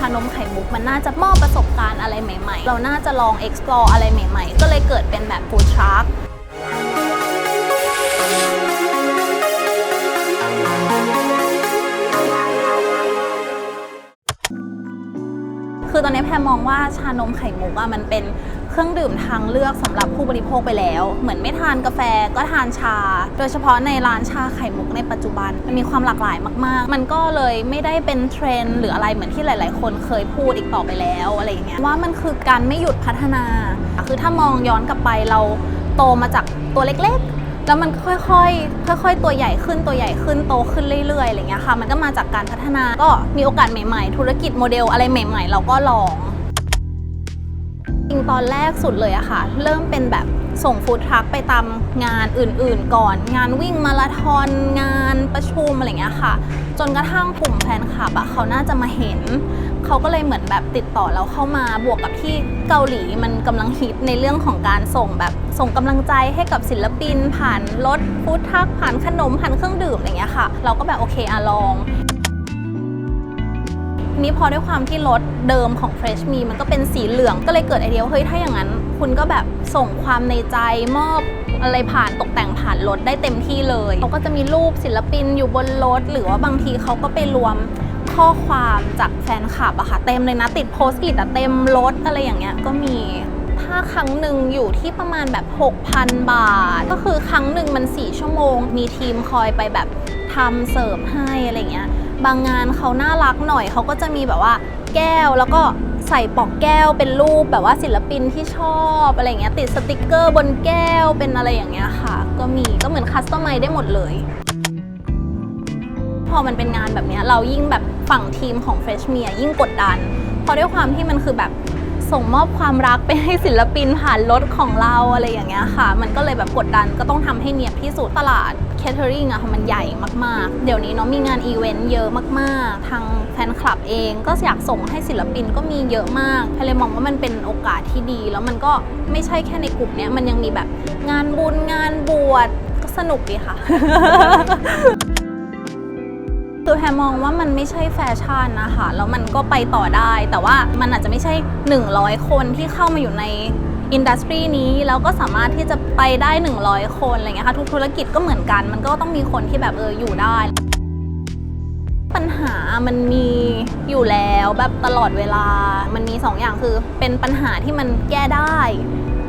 ชานมไข่มุกมันน่าจะมอบประสบการณ์อะไรใหม่ ๆ เราน่าจะลอง explore อะไรใหม่ ๆ ก็เลยเกิดเป็นแบบ food truck คือตอนนี้แพรมองว่าชานมไข่มุกอะมันเป็น เครื่องดื่มทางเลือกสำหรับผู้บริโภคไปแล้ว เหมือนไม่ทานกาแฟก็ทานชา โดยเฉพาะในร้านชาไข่มุกในปัจจุบันมันมีความหลากหลายมาก ๆ มันก็เลยไม่ได้เป็นเทรนด์หรืออะไรเหมือนที่หลาย ๆ คนเคยพูดอีกต่อไปแล้วอะไรอย่างเงี้ยว่ามันคือการไม่หยุดพัฒนา คือถ้ามองย้อนกลับไปเราโตมาจากตัวเล็กๆแล้วมันค่อยๆ ค่อย ๆ ตัวใหญ่ขึ้น ตัวใหญ่ขึ้น โตขึ้นเรื่อยๆ อะไรเงี้ยค่ะ มันก็มาจากการพัฒนา ก็มีโอกาสใหม่ๆ ธุรกิจโมเดลอะไรใหม่ ๆ เราก็ลอง จริงตอนแรกสุดเลยอะค่ะ เริ่มเป็นแบบส่งฟู้ดทรัคไปตามงานอื่นๆ ก่อน งานวิ่งมาราธอนงานประชุมอะไรเงี้ยค่ะ จนกระทั่งกลุ่มแฟนคลับอะเขาน่าจะมาเห็น เขาก็เลยเหมือนแบบติดต่อเราเข้ามาบวกกับที่เกาหลีมันกำลังฮิตในเรื่องของการส่งแบบส่งกำลังใจให้กับศิลปิน ผ่านรถฟู้ดทรัคผ่านขนมผ่านเครื่องดื่มอะไรเงี้ยค่ะ เราก็แบบโอเคอะลอง ทีนี้พอด้วยความที่รถเดิมของ Fresh Me มันก็เป็นสีเหลืองก็เลยเกิดไอเดียวเฮ้ยถ้าอย่างนั้น คุณก็แบบส่งความในใจมอบอะไรผ่านตกแต่งผ่านรถได้เต็มที่เลยเขาก็จะมีรูปศิลปินอยู่บนรถ หรือว่าบางทีเขาก็ไปรวมข้อความจากแฟนคลับอะค่ะเต็มเลยนะติดโพสต์อิทอะเต็มรถอะไรอย่างเงี้ยก็มีถ้าครั้งหนึ่งอยู่ที่ประมาณแบบ 6,000 บาท ก็คือครั้งหนึ่งมัน 4 ชั่วโมง มีทีมคอยไปแบบทำเสิร์ฟให้อะไรเงี้ย บางงานเขาน่ารักหน่อยเขาก็จะมีแบบว่าแก้วแล้วก็ใส่ปอกแก้วเป็นรูปแบบว่าศิลปินที่ชอบอะไรเงี้ยติดสติกเกอร์บนแก้วเป็นอะไรอย่างเงี้ยค่ะ ก็มีก็เหมือนคัสตอมไมได้หมดเลย พอมันเป็นงานแบบเนี้ยเรายิ่งแบบฝั่งทีมของเฟชเมียยิ่งกดดันเพราะด้วยความที่มันคือแบบ ส่งมอบความรักไปให้ศิลปินผ่านรถของเราอะไรอย่างเงี้ยค่ะ มันก็เลยแบบกดดันก็ต้องทำให้เนียบที่สุดตลาดแคทเทอริงอะค่ะมันใหญ่มากๆ เดี๋ยวนี้เนาะมีงานอีเวนต์เยอะมาก ๆ ทางแฟนคลับเองก็อยากส่งให้ศิลปินก็มีเยอะมากเลยมองว่ามันเป็นโอกาสที่ดี แล้วมันก็ไม่ใช่แค่ในกลุ่มเนี้ยมันยังมีแบบงานบุญงานบวชก็สนุกดีค่ะ คือแพรมองว่ามันไม่ใช่แฟชั่นนะคะแล้วมันก็ไปต่อได้ แต่ว่ามันอาจจะไม่ใช่ 100 คนที่เข้ามาอยู่ในอินดัสทรีนี้แล้วก็สามารถที่จะไปได้ 100 คนอะไรเงี้ยค่ะทุกธุรกิจก็เหมือนกัน มันก็ต้องมีคนที่แบบเอออยู่ได้ ปัญหามันมีอยู่แล้วแบบตลอดเวลามันมี2อย่างคือเป็นปัญหาที่มันแก้ได้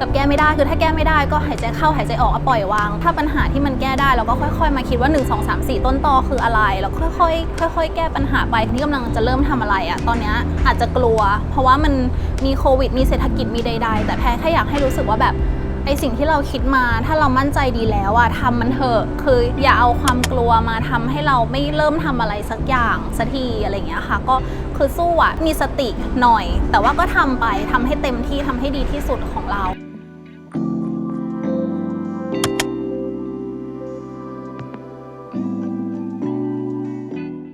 กับแก้ไม่ได้คือถ้าแก้ไม่ได้ก็หายใจเข้าหายใจออกก็ปล่อยวาง ถ้าปัญหาที่มันแก้ได้เราก็ค่อย ๆ มาคิดว่า 1 2 3 4 ต้นตอคืออะไรแล้วค่อยๆค่อย ๆ แก้ปัญหาไปที่กำลังจะเริ่มทำอะไรอะตอนนี้อาจจะกลัว เพราะว่ามันมีโควิดมีเศรษฐกิจมีใด ๆ แต่แพ้แค่อยากให้รู้สึกว่าแบบไอสิ่งที่เราคิดมาถ้าเรามั่นใจดีแล้วอะทำมันเถอะคืออย่าเอาความกลัวมาทำให้เราไม่เริ่มทำอะไรสักอย่างสักทีอะไรอย่างเงี้ยค่ะ ก็คือสู้อะมีสติหน่อย แต่ว่าก็ทำไปทำให้เต็มที่ทำให้ดีที่สุดของเรา